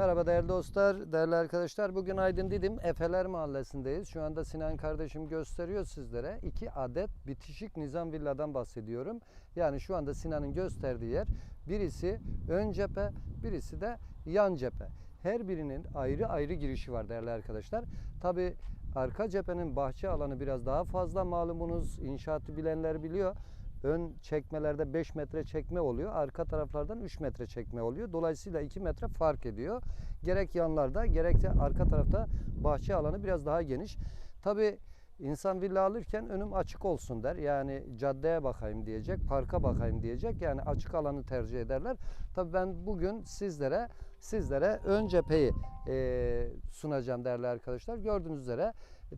Merhaba değerli dostlar, değerli arkadaşlar. Bugün Aydın Didim Efeler Mahallesi'ndeyiz. Şu anda Sinan kardeşim gösteriyor sizlere. iki adet bitişik nizam villadan bahsediyorum. Yani şu anda Sinan'ın gösterdiği yer birisi ön cephe, birisi de yan cephe. Her birinin ayrı ayrı girişi var değerli arkadaşlar. Tabi arka cephenin bahçe alanı biraz daha fazla malumunuz. İnşaatı bilenler biliyor. Ön çekmelerde 5 metre çekme oluyor. Arka taraflardan 3 metre çekme oluyor. Dolayısıyla 2 metre fark ediyor. Gerek yanlarda gerek de arka tarafta bahçe alanı biraz daha geniş. Tabi insan villa alırken önüm açık olsun der. Yani caddeye bakayım diyecek, parka bakayım diyecek. Yani açık alanı tercih ederler. Tabi ben bugün sizlere sizlere ön cepheyi e, sunacağım değerli arkadaşlar. Gördüğünüz üzere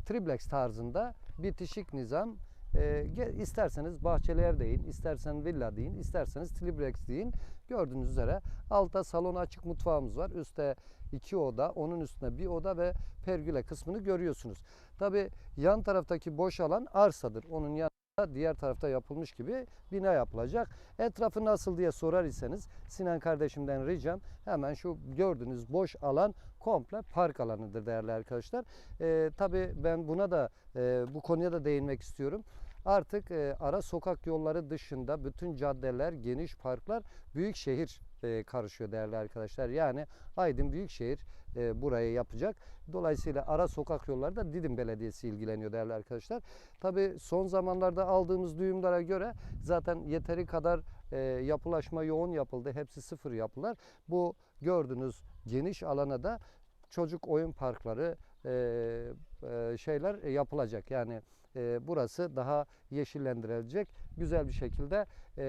triplex tarzında bitişik nizam e, isterseniz bahçeli ev deyin, istersen villa deyin, isterseniz triplex deyin. Gördüğünüz üzere altta salon açık mutfağımız var. Üstte iki oda, onun üstüne bir oda ve pergüle kısmını görüyorsunuz. Tabi yan taraftaki boş alan arsadır. Onun yanında diğer tarafta yapılmış gibi bina yapılacak. Etrafı nasıl diye sorar iseniz Sinan kardeşimden ricam hemen şu gördüğünüz boş alan komple park alanıdır değerli arkadaşlar. Ee, tabii ben buna da e, bu konuya da değinmek istiyorum. Artık e, ara sokak yolları dışında bütün caddeler, geniş parklar büyük şehir e, karışıyor değerli arkadaşlar. Yani Aydın Büyükşehir e, burayı yapacak. Dolayısıyla ara sokak yolları da Didim Belediyesi ilgileniyor değerli arkadaşlar. Tabii son zamanlarda aldığımız duyumlara göre zaten yeteri kadar e, yapılaşma yoğun yapıldı. Hepsi sıfır yapılar. Bu gördüğünüz geniş alana da çocuk oyun parkları e, e, şeyler yapılacak. Yani e, burası daha yeşillendirilecek. Güzel bir şekilde e,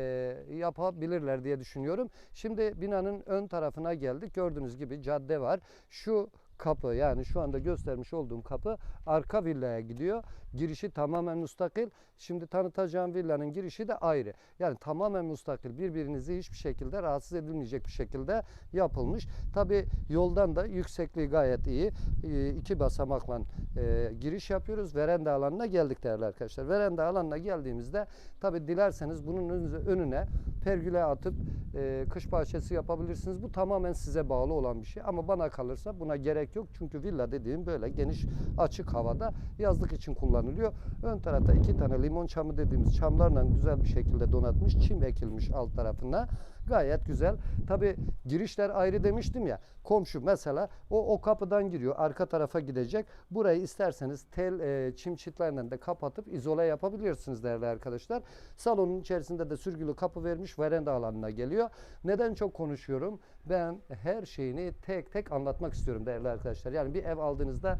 yapabilirler diye düşünüyorum. Şimdi binanın ön tarafına geldik. Gördüğünüz gibi cadde var. Şu kapı yani şu anda göstermiş olduğum kapı arka villaya gidiyor. Girişi tamamen müstakil. Şimdi tanıtacağım villanın girişi de ayrı. Yani tamamen müstakil. Birbirinizi hiçbir şekilde rahatsız edilmeyecek bir şekilde yapılmış. Tabi yoldan da yüksekliği gayet iyi. Ee, iki basamakla e, giriş yapıyoruz. Veranda alanına geldik değerli arkadaşlar. Veranda alanına geldiğimizde tabi dilerseniz bunun önüne pergüle atıp e, kış bahçesi yapabilirsiniz. Bu tamamen size bağlı olan bir şey. Ama bana kalırsa buna gerek yok. Çünkü villa dediğim böyle geniş açık havada yazlık için kullanılıyor. Ön tarafta iki tane limon çamı dediğimiz çamlarla güzel bir şekilde donatmış. Çim ekilmiş alt tarafına. Gayet güzel. Tabi girişler ayrı demiştim ya. Komşu mesela o, o kapıdan giriyor. Arka tarafa gidecek. Burayı isterseniz tel e, çim çitlerle de kapatıp izole yapabilirsiniz değerli arkadaşlar. Salonun içerisinde de sürgülü kapı vermiş. Veranda alanına geliyor. Neden çok konuşuyorum? Ben her şeyini tek tek anlatmak istiyorum değerli arkadaşlar. Yani bir ev aldığınızda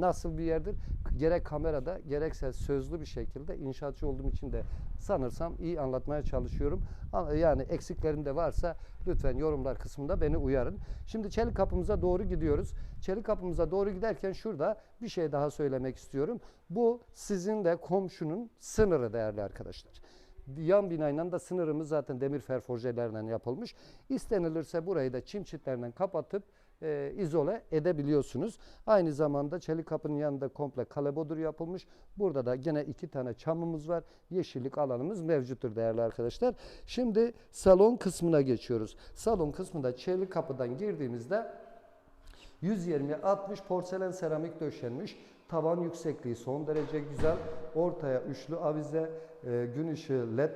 nasıl bir yerdir? Gerek kamerada gerekse sözlü bir şekilde inşaatçı olduğum için de sanırsam iyi anlatmaya çalışıyorum. Yani eksiklerim de varsa lütfen yorumlar kısmında beni uyarın. Şimdi çelik kapımıza doğru gidiyoruz. Çelik kapımıza doğru giderken şurada bir şey daha söylemek istiyorum. Bu sizin de komşunun sınırı değerli arkadaşlar. Yan binayla da sınırımız zaten demir ferforjelerle yapılmış. İstenilirse burayı da çim çitlerinden kapatıp e, izole edebiliyorsunuz. Aynı zamanda çelik kapının yanında komple kalebodur yapılmış. Burada da gene iki tane çamımız var. Yeşillik alanımız mevcuttur değerli arkadaşlar. Şimdi salon kısmına geçiyoruz. Salon kısmında çelik kapıdan girdiğimizde 120-60 porselen seramik döşenmiş. Tavan yüksekliği son derece güzel. Ortaya üçlü avize, e, gün ışığı led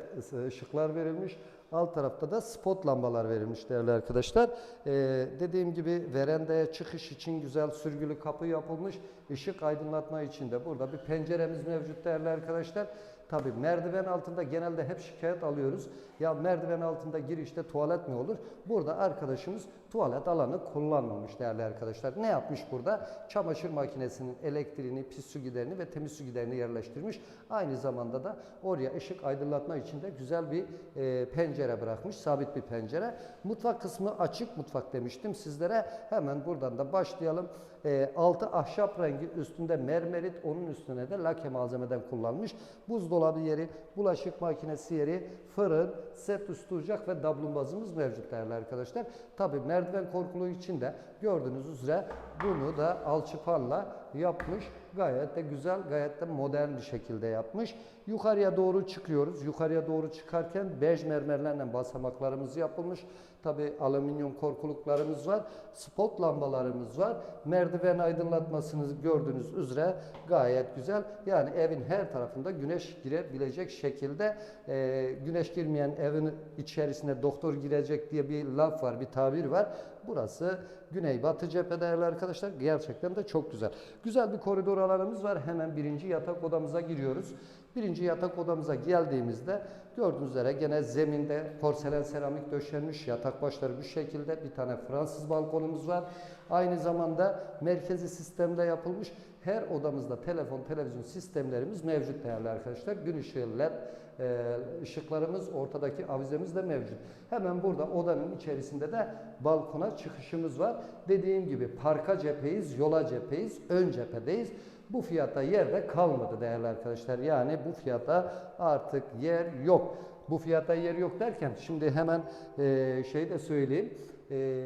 ışıklar verilmiş. Alt tarafta da spot lambalar verilmiş değerli arkadaşlar. E, dediğim gibi verandaya çıkış için güzel sürgülü kapı yapılmış. Işık aydınlatma için de burada bir penceremiz mevcut değerli arkadaşlar. Tabi merdiven altında genelde hep şikayet alıyoruz. Ya merdiven altında girişte tuvalet mi olur? Burada arkadaşımız tuvalet alanı kullanmamış değerli arkadaşlar. Ne yapmış burada? Çamaşır makinesinin elektriğini, pis su giderini ve temiz su giderini yerleştirmiş. Aynı zamanda da oraya ışık aydınlatma için de güzel bir e, pencere bırakmış. Sabit bir pencere. Mutfak kısmı açık mutfak demiştim sizlere. Hemen buradan da başlayalım. E, altı ahşap rengi üstünde mermerit onun üstüne de lake malzemeden kullanmış. Buzdolabı yeri, bulaşık makinesi yeri, fırın, set üstü ocak ve dablumbazımız mevcut değerli arkadaşlar. Tabi merdiven korkuluğu için de gördüğünüz üzere bunu da alçıpanla yapmış. Gayet de güzel, gayet de modern bir şekilde yapmış. Yukarıya doğru çıkıyoruz. Yukarıya doğru çıkarken bej mermerlerle basamaklarımız yapılmış. Tabi alüminyum korkuluklarımız var. Spot lambalarımız var. Merdiven aydınlatmasını gördüğünüz üzere gayet güzel. Yani evin her tarafında güneş girebilecek şekilde e, güneş girmeyen evin içerisine doktor girecek diye bir laf var, bir tabir var. Burası güneybatı cephe değerli arkadaşlar. Gerçekten de çok güzel. Güzel bir koridor alanımız var. Hemen birinci yatak odamıza giriyoruz. Birinci yatak odamıza geldiğimizde gördüğünüz üzere gene zeminde porselen seramik döşenmiş yatak başları bu şekilde bir tane Fransız balkonumuz var. Aynı zamanda merkezi sistemde yapılmış her odamızda telefon, televizyon sistemlerimiz mevcut değerli arkadaşlar. Gün ışığı led e, ışıklarımız ortadaki avizemiz de mevcut. Hemen burada odanın içerisinde de balkona çıkışımız var. Dediğim gibi parka cepheyiz, yola cepheyiz, ön cephedeyiz. Bu fiyata yerde kalmadı değerli arkadaşlar. Yani bu fiyata artık yer yok. Bu fiyata yer yok derken şimdi hemen e, şey de söyleyeyim. E,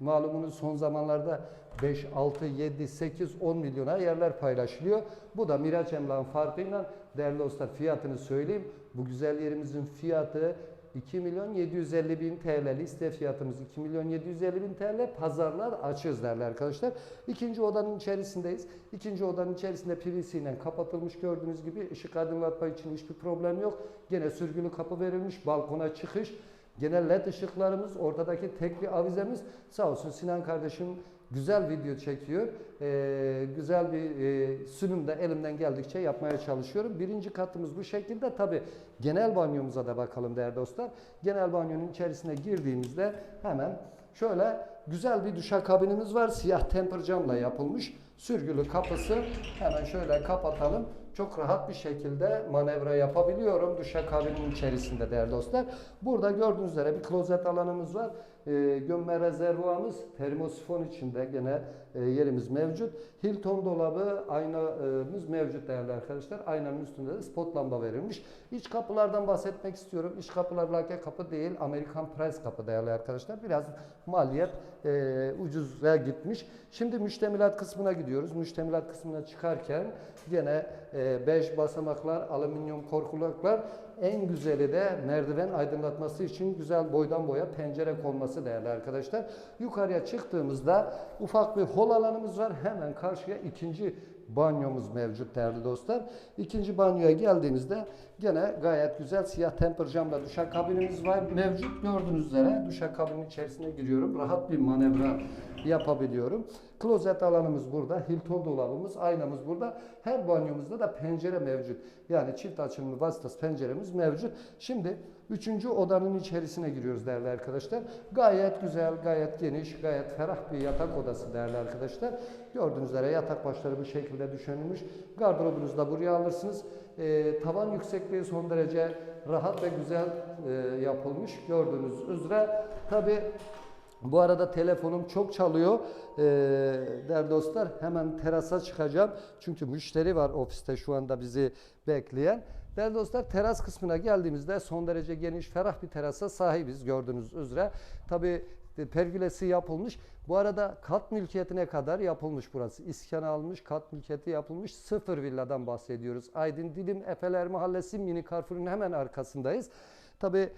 malumunuz son zamanlarda 5, 6, 7, 8, 10 milyona yerler paylaşılıyor. Bu da Miraç Emlak'ın farkıyla değerli dostlar fiyatını söyleyeyim. Bu güzel yerimizin fiyatı 2 milyon 750 bin TL liste fiyatımız 2 milyon 750 bin TL pazarlar açığız derler arkadaşlar. İkinci odanın içerisindeyiz. İkinci odanın içerisinde PVC ile kapatılmış gördüğünüz gibi ışık aydınlatma için hiçbir problem yok. Gene sürgülü kapı verilmiş balkona çıkış. Gene led ışıklarımız ortadaki tek bir avizemiz sağ olsun Sinan kardeşim güzel video çekiyor. Ee, güzel bir e, sunum da elimden geldikçe yapmaya çalışıyorum. Birinci katımız bu şekilde. Tabi genel banyomuza da bakalım değerli dostlar. Genel banyonun içerisine girdiğimizde hemen şöyle güzel bir duşakabinimiz var. Siyah temper camla yapılmış. Sürgülü kapısı hemen şöyle kapatalım. Çok rahat bir şekilde manevra yapabiliyorum duşakabinin içerisinde değerli dostlar. Burada gördüğünüz üzere bir klozet alanımız var. E, gömme rezervuarımız termosifon içinde gene e, yerimiz mevcut. Hilton dolabı aynamız mevcut değerli arkadaşlar. Aynanın üstünde de spot lamba verilmiş. İç kapılardan bahsetmek istiyorum. İç kapılar lake kapı değil Amerikan Press kapı değerli arkadaşlar. Biraz maliyet e, ucuza gitmiş. Şimdi müştemilat kısmına gidiyoruz. Müştemilat kısmına çıkarken gene e, bej basamaklar, alüminyum korkuluklar en güzeli de merdiven aydınlatması için güzel boydan boya pencere konması değerli arkadaşlar. Yukarıya çıktığımızda ufak bir hol alanımız var. Hemen karşıya ikinci banyomuz mevcut değerli dostlar. İkinci banyoya geldiğimizde gene gayet güzel siyah temper camla duşakabinimiz var mevcut. Gördüğünüz üzere duşakabinin içerisine giriyorum. Rahat bir manevra yapabiliyorum. Klozet alanımız burada. Hilton dolabımız, aynamız burada. Her banyomuzda da pencere mevcut. Yani çift açımlı vasıtası penceremiz mevcut. Şimdi üçüncü odanın içerisine giriyoruz değerli arkadaşlar. Gayet güzel, gayet geniş, gayet ferah bir yatak odası değerli arkadaşlar. Gördüğünüz üzere yatak başları bu şekilde düşünülmüş. Gardırobunuzu da buraya alırsınız. Ee, tavan yüksekliği son derece rahat ve güzel e, yapılmış. Gördüğünüz üzere tabi bu arada telefonum çok çalıyor. Ee, değerli dostlar hemen terasa çıkacağım. Çünkü müşteri var ofiste şu anda bizi bekleyen. Değerli dostlar teras kısmına geldiğimizde son derece geniş, ferah bir terasa sahibiz gördüğünüz üzere. Tabi pergülesi yapılmış. Bu arada kat mülkiyetine kadar yapılmış burası. İskan almış, kat mülkiyeti yapılmış. Sıfır villadan bahsediyoruz. Aydın Didim Efeler Mahallesi Mini Carrefour'un hemen arkasındayız. Tabi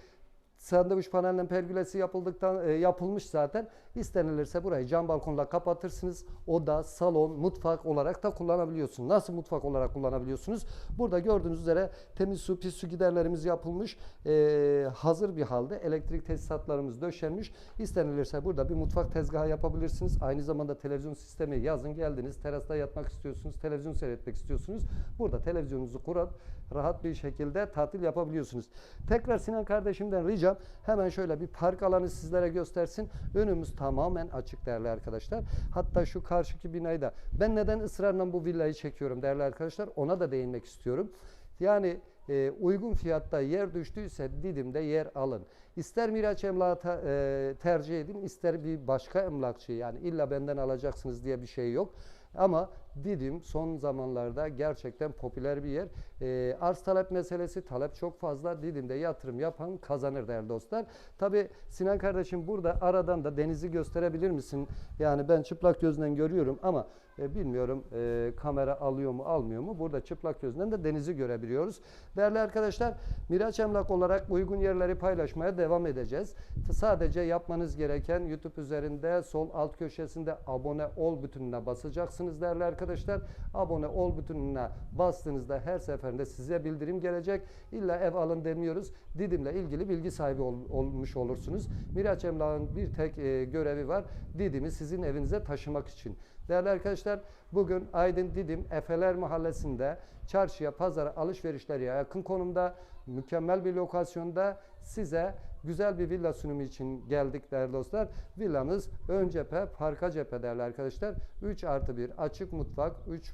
sandviç panelinin pergülesi yapıldıktan e, yapılmış zaten. İstenilirse burayı cam balkonla kapatırsınız. Oda, salon, mutfak olarak da kullanabiliyorsunuz. Nasıl mutfak olarak kullanabiliyorsunuz? Burada gördüğünüz üzere temiz su, pis su giderlerimiz yapılmış. E, hazır bir halde elektrik tesisatlarımız döşenmiş. İstenilirse burada bir mutfak tezgahı yapabilirsiniz. Aynı zamanda televizyon sistemi yazın geldiniz. Terasta yatmak istiyorsunuz, televizyon seyretmek istiyorsunuz. Burada televizyonunuzu kurup rahat bir şekilde tatil yapabiliyorsunuz. Tekrar Sinan kardeşimden ricam hemen şöyle bir park alanı sizlere göstersin. Önümüz tamamen açık değerli arkadaşlar. Hatta şu karşıki binayı da ben neden ısrarla bu villayı çekiyorum değerli arkadaşlar ona da değinmek istiyorum. Yani e, uygun fiyatta yer düştüyse Didim'de yer alın. İster Miraç Emlak'ı ta- e, tercih edin, ister bir başka emlakçı yani illa benden alacaksınız diye bir şey yok. Ama Didim son zamanlarda gerçekten popüler bir yer. Ee, arz talep meselesi, talep çok fazla. Didim'de yatırım yapan kazanır değerli dostlar. Tabi Sinan kardeşim burada aradan da denizi gösterebilir misin? Yani ben çıplak gözden görüyorum ama e, bilmiyorum e, kamera alıyor mu almıyor mu? Burada çıplak gözden de denizi görebiliyoruz. Değerli arkadaşlar Miraç Emlak olarak uygun yerleri paylaşmaya devam edeceğiz. Sadece yapmanız gereken YouTube üzerinde sol alt köşesinde abone ol butonuna basacaksınız değerli arkadaşlar. Abone ol butonuna bastığınızda her seferinde size bildirim gelecek. İlla ev alın demiyoruz. Didim'le ilgili bilgi sahibi ol- olmuş olursunuz. Miraç Emlak'ın bir tek e, görevi var. Didim'i sizin evinize taşımak için. Değerli arkadaşlar bugün Aydın Didim Efeler Mahallesi'nde çarşıya, pazara, alışverişlere yakın konumda mükemmel bir lokasyonda size güzel bir villa sunumu için geldik değerli dostlar. Villamız ön cephe, parka cephe değerli arkadaşlar. 3 artı 1 açık mutfak, 3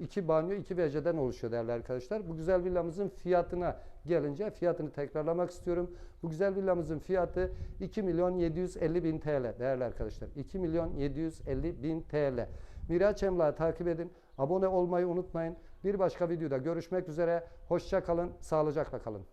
2 banyo, 2 WC'den oluşuyor değerli arkadaşlar. Bu güzel villamızın fiyatına gelince fiyatını tekrarlamak istiyorum. Bu güzel villamızın fiyatı 2 milyon 750 bin TL değerli arkadaşlar. 2 milyon 750 bin TL. Miraç Emlak'ı takip edin. Abone olmayı unutmayın. Bir başka videoda görüşmek üzere. Hoşça kalın, sağlıcakla kalın.